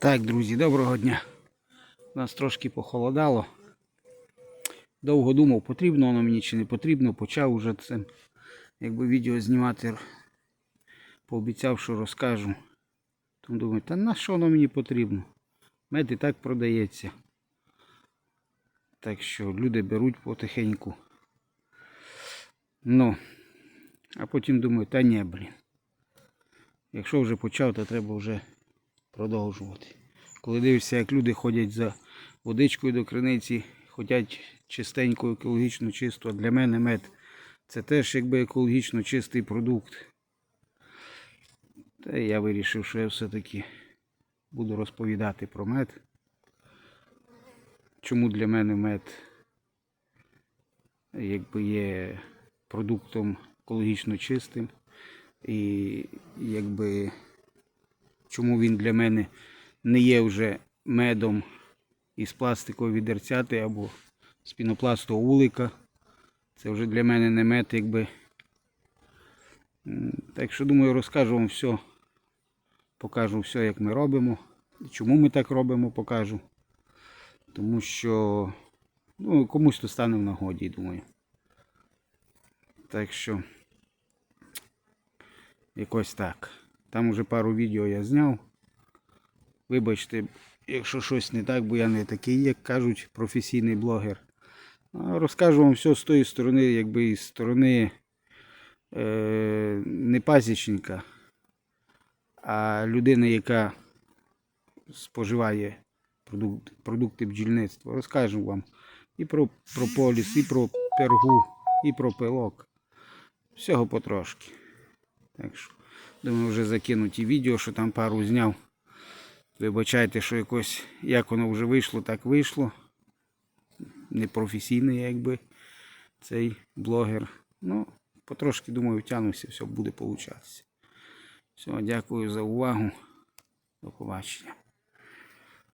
Так, друзі, доброго дня. У нас трошки похолодало. Довго думав, потрібно воно мені чи не потрібно. Почав уже це якби відео знімати. Пообіцяв, що розкажу. Тому думаю, та на що воно мені потрібно? Мед і так продається. Так що люди беруть потихеньку. Ну, а потім думаю, та ні, блін. Якщо вже почав, то треба вже продовжувати. Коли дивишся, як люди ходять за водичкою до криниці, ходять чистенько, екологічно чисто, а для мене мед це теж якби екологічно чистий продукт. Та я вирішив, що я все-таки буду розповідати про мед. Чому для мене мед якби є продуктом екологічно чистим. І якби чому він для мене не є вже медом із пластикової відерцяти або з пінопластового вулика. Це вже для мене не мед, якби. Так що думаю, розкажу вам все. Покажу все, як ми робимо. Чому ми так робимо, покажу. Тому що ну, комусь то стане в нагоді, думаю. Так що якось так. Там уже пару відео я зняв. Вибачте, якщо щось не так, бо я не такий, як кажуть, професійний блогер. Розкажу вам все з тої сторони, якби із сторони е, не пасічника, а людини, яка споживає продукт, продукти бджільництва. Розкажу вам і про прополіс, і про пергу, і про пилок. Всього потрошки. Так що, думаю, вже закинуті відео, що там пару зняв. Вибачайте, що якось, як воно вже вийшло, так вийшло. Непрофесійний, якби цей блогер. Ну, потрошки, думаю, втягнуся, все буде получатися. Все, дякую за увагу. До побачення.